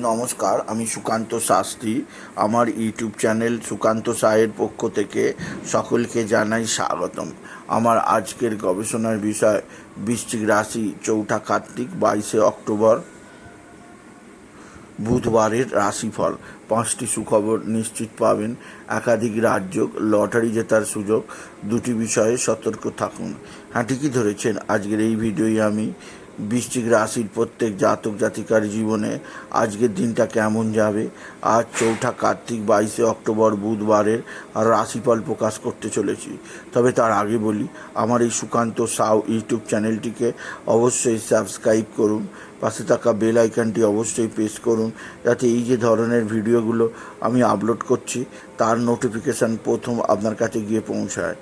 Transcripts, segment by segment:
নমস্কার, আমি সুকান্ত শাস্ত্রী। আমার ইউটিউব চ্যানেল সুকান্ত সাহের পক্ষ থেকে সকলকে জানাই স্বাগতম। আমার আজকের গবেষণার বিষয়, বৃশ্চিক রাশি, চৌঠা কার্তিক, বাইশে অক্টোবর। বুধবারের রাশিফল, পাঁচটি সুখবর নিশ্চিত পাবেন। একাধিক রাজ্য লটারি জেতার সুযোগ, দুটি বিষয়ে সতর্ক থাকুন। হ্যাঁ ঠিকই ধরেছেন, আজকের এই ভিডিওই আমি। বৃশ্চিক রাশির প্রত্যেক জাতক জাতিকার জীবনে আজকের দিনটা কেমন যাবে? আজ চৌঠা কার্তিক, বাইশে অক্টোবর, বুধবারের রাশিফল প্রকাশ করতে চলেছি। তবে তার আগে বলি, আমার এই সুকান্ত সাউ ইউটিউব চ্যানেলটিকে অবশ্যই সাবস্ক্রাইব করুন পাশে থাকা বেল আইকনটি অবশ্যই প্রেস করুন, যাতে এই যে ধরনের ভিডিওগুলো আমি আপলোড করছি, তার নোটিফিকেশান প্রথম আপনার কাছে গিয়ে পৌঁছায়।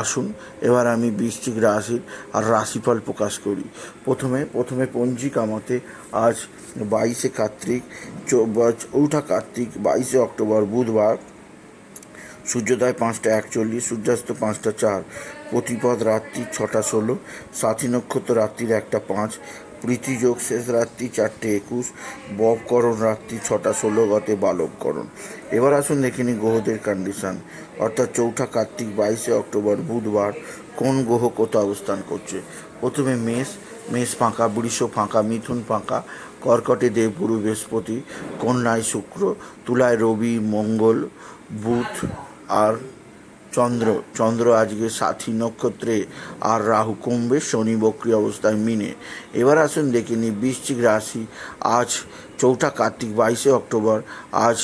আসুন, এবার আমি বৃশ্চিক রাশির আর রাশিফল প্রকাশ করি। প্রথমে প্রথমে পঞ্জিকা মতে আজ বাইশে কার্তিক চৌঠা কার্তিক, বাইশে অক্টোবর, বুধবার। সূর্যোদয় পাঁচটা একচল্লিশ, সূর্যাস্ত পাঁচটা চার। প্রতিপদ রাত্রি ছটা ষোলো, সাথী নক্ষত্র রাত্রির একটা পাঁচ প্রীতিযোগ শেষ রাত্রি চারটে একুশ ববকরণ রাত্রি ছটা ষোলো গতে বালককরণ এবার আসুন দেখে নিই গ্রহদের কন্ডিশন অর্থাৎ চৌঠা কার্তিক বাইশে অক্টোবর বুধবার কোন গ্রহ কোথাও অবস্থান করছে? প্রথমে মেষ মেষ ফাঁকা, বৃষ ফাঁকা, মিথুন ফাঁকা, কর্কটে দেবগুরু বৃহস্পতি, কন্যায় শুক্র, তুলায় রবি, মঙ্গল, বুধ আর চন্দ্র চন্দ্র আজকে সাথী নক্ষত্রে আর রাহু কুম্ভে শনি বক্রি অবস্থায় মিনে। এবার আসুন দেখে নিই বৃশ্চিক রাশি। আজ চৌঠা কার্তিক বাইশে অক্টোবর। আজ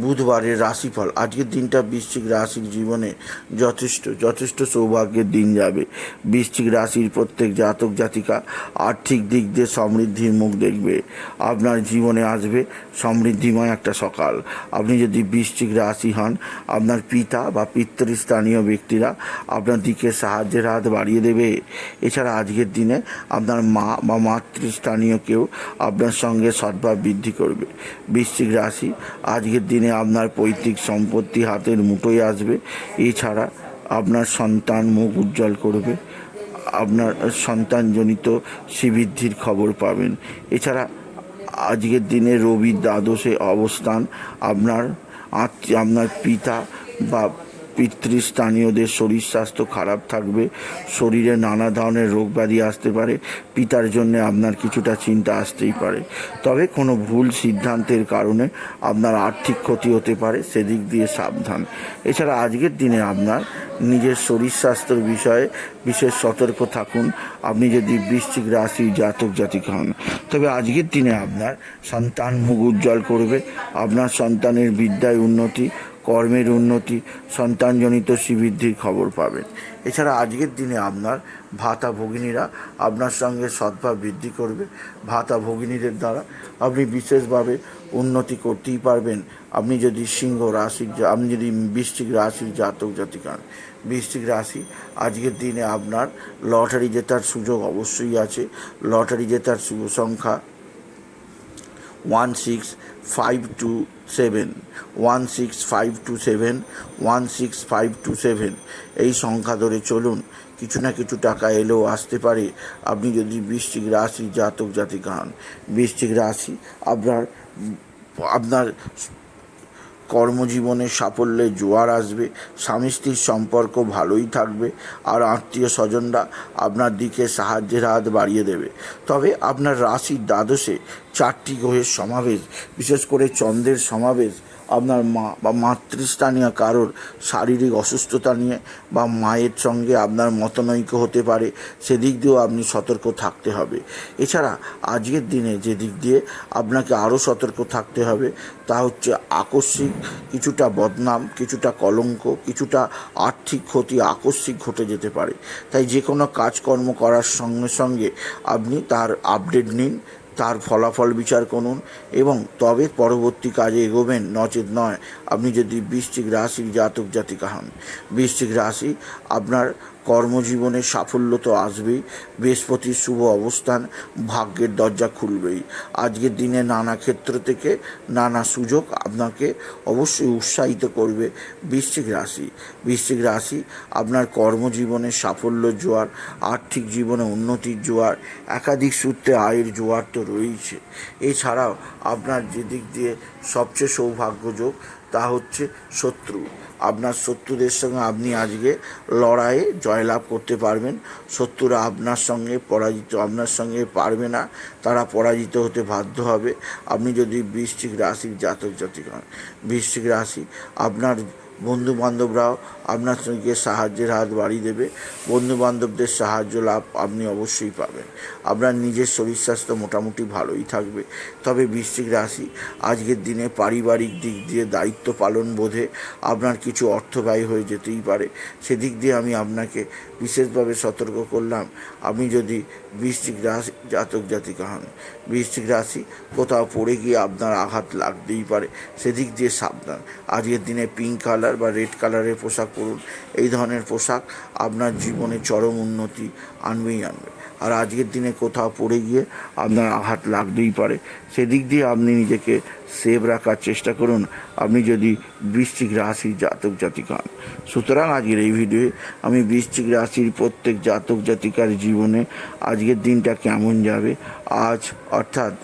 বুধবারের রাশিফল। আজকের দিনটা বৃশ্চিক রাশির জীবনে যথেষ্ট যথেষ্ট সৌভাগ্যের দিন যাবে। বৃশ্চিক রাশির প্রত্যেক জাতক, জাতিকা আর্থিক দিক দিয়ে সমৃদ্ধির মুখ দেখবে। আপনার জীবনে আসবে সমৃদ্ধিময় একটা সকাল। আপনি যদি বৃশ্চিক রাশি হন, আপনার পিতা বা পিতৃস্থানীয় ব্যক্তিরা আপনার দিকে সাহায্যের হাত বাড়িয়ে দেবে। এছাড়া আজকের দিনে আপনার মা বা মাতৃস্থানীয় কেউ আপনার সঙ্গে সদ্ভাব বৃদ্ধি করবে। বৃশ্চিক রাশি আজকের দিনে আপনার পৈতৃক সম্পত্তি হাতের মুঠোয় আসবে। এছাড়া আপনার সন্তান মুখ উজ্জ্বল করবে। আপনার সন্তানজনিত শ্রীবৃদ্ধির খবর পাবেন। এছাড়া আজকের দিনে রবির দ্বাদশে অবস্থান। আপনার আপনার পিতা বা পিতৃস্থানীয়দের শরীর স্বাস্থ্য খারাপ থাকবে, শরীরে নানা ধরনের রোগ ব্যাধি আসতে পারে, পিতার জন্য আপনার কিছুটা চিন্তা আসতেই পারে। তবে কোনো ভুল সিদ্ধান্তের কারণে আপনার আর্থিক ক্ষতি হতে পারে, সেদিক দিয়ে সাবধান। এছাড়া আজকের দিনে আপনার নিজের শরীর স্বাস্থ্যের বিষয়ে বিশেষ সতর্ক থাকুন। আপনি যদি বৃশ্চিক রাশি জাতক জাতিক হন, তবে আজকের দিনে আপনার সন্তান মুখ উজ্জ্বল করবে, আপনার সন্তানের বিদ্যায় উন্নতি কর্মের উন্নতি, সন্তানজনিত শ্রীবৃদ্ধির খবর পাবেন। এছাড়া আজকের দিনে আপনার ভাতা ভগিনীরা আপনার সঙ্গে সদ্ভাব বৃদ্ধি করবে। ভাতা ভগিনীদের দ্বারা আপনি বিশেষভাবে উন্নতি করতেই পারবেন। আপনি যদি সিংহ রাশির আপনি যদি বৃষ্টিক রাশির জাতক জাতিক হন বৃশ্চিক রাশি, আজকের দিনে আপনার লটারি জেতার সুযোগ অবশ্যই আছে। লটারি জেতার সংখ্যা one six five two seven one six five two seven one six five two seven এই সংখ্যা ধরে চলুন, কিছু না কিছু টাকা এলেও আসতে পারে। আপনি যদি বৃষ্টিক রাশি জাতক জাতিকা হন বৃষ্টিক রাশি আপনার আপনার কর্মজীবনে সাফল্যের জোয়ার আসবে, স্বামী স্ত্রীর সম্পর্ক ভালোই থাকবে, আর আত্মীয় স্বজনরা আপনার দিকে সাহায্যের হাত বাড়িয়ে দেবে। তবে আপনার রাশির দ্বাদশে চারটি গ্রহের সমাবেশ, বিশেষ করে চন্দ্রের সমাবেশ আপনার মা বা মাতৃস্থানীয় কারোর শারীরিক অসুস্থতা নিয়ে বা মায়ের সঙ্গে আপনার মতনৈক্য হতে পারে, সেদিক দিয়েও আপনি সতর্ক থাকতে হবে। এছাড়া আজকের দিনে যে দিক দিয়ে আপনাকে আরও সতর্ক থাকতে হবে, তা হচ্ছে আকস্মিক কিছুটা বদনাম, কিছুটা কলঙ্ক, কিছুটা আর্থিক ক্ষতি আকস্মিক ঘটে যেতে পারে। তাই যে কোনো কাজকর্ম করার সঙ্গে সঙ্গে আপনি তার আপডেট নিন তার ফলাফল বিচার করুন এবং তবে পরবর্তী কাজে এগোবেন, নচেত নয়। আপনি যদি বৃশ্চিক রাশির জাতক জাতিকা হন, বৃশ্চিক রাশি আপনার কর্মজীবনে সাফল্য তো আসবেই। বৃহস্পতির শুভ অবস্থান, ভাগ্যের দরজা খুলবেই। আজকের দিনে নানা ক্ষেত্র থেকে নানা সুযোগ আপনাকে অবশ্যই উৎসাহিত করবে বৃশ্চিক রাশি। বৃশ্চিক রাশি, আপনার কর্মজীবনে সাফল্য জোয়ার, আর্থিক জীবনে উন্নতির জোয়ার, একাধিক সূত্রে আয়ের জোয়ার তো রয়েছে এছাড়াও আপনার যেদিক দিয়ে সবচেয়ে সৌভাগ্যযোগ তা হচ্ছে শত্রু। আপনার শত্রুদের সঙ্গে আপনি আজকে লড়াইয়ে জয়লাভ করতে পারবেন। শত্রুরা আপনার সঙ্গে পরাজিত, আপনার সঙ্গে পারবে না, তারা পরাজিত হতে বাধ্য হবে। আপনি যদি বৃষ্টিক রাশির জাতক জাতিক হন বৃষ্টিক রাশি আপনার বন্ধু বান্ধবরাও আপনার সঙ্গে সাহায্যের হাত বাড়িয়ে দেবে। বন্ধু বান্ধবদের সাহায্য লাভ আপনি অবশ্যই পাবেন। আপনার নিজের শরীর স্বাস্থ্য মোটামুটি ভালোই থাকবে। তবে বৃশ্চিক রাশি, আজকের দিনে পারিবারিক দিক দিয়ে দায়িত্ব পালন বোধে আপনার কিছু অর্থ ব্যয় হয়ে যেতেই পারে। সেদিক দিয়ে আমি আপনাকে বিশেষভাবে সতর্ক করলাম, আপনি যদি বৃশ্চিক রাশি জাতক জাতিকা হন, বৃশ্চিক রাশি কোথাও পড়ে গিয়ে আপনার আঘাত লাগতেই পারে। সেদিক দিয়ে সাবধান। আজকের দিনে পিঙ্ক কালার বা রেড কালারের পোশাক পরুন, এই ধরনের পোশাক আপনার জীবনে চরম উন্নতি আনবেই আনবে। আর আজকের দিনে কোথাও পড়ে গিয়ে আপনার আঘাত লাগতেই পারে। সেদিক দিয়ে আপনি নিজেকে সেভ রাখার চেষ্টা করুন। আপনি যদি বৃশ্চিক রাশির জাতক জাতিকা হন। সুতরাং আজকের এই ভিডিওয়ে আমি বৃশ্চিক রাশির প্রত্যেক জাতক জাতিকার জীবনে আজকের দিনটা কেমন যাবে? আজ অর্থাৎ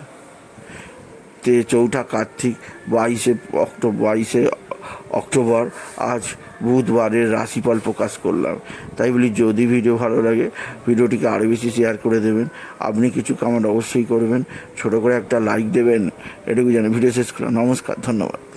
তে চৌঠা কার্তিক বাইশে অক্টোবর বাইশে অক্টোবর, আজ বুধবারের রাশিফল প্রকাশ করলাম। তাই বলি, যদি ভিডিও ভালো লাগে, ভিডিওটিকে আরও বেশি শেয়ার করে দেবেন। আপনি কিছু কামেন্ট অবশ্যই করবেন। ছোট করে একটা লাইক দেবেন। এটুকু জানি। ভিডিও শেষ করলাম। নমস্কার, ধন্যবাদ।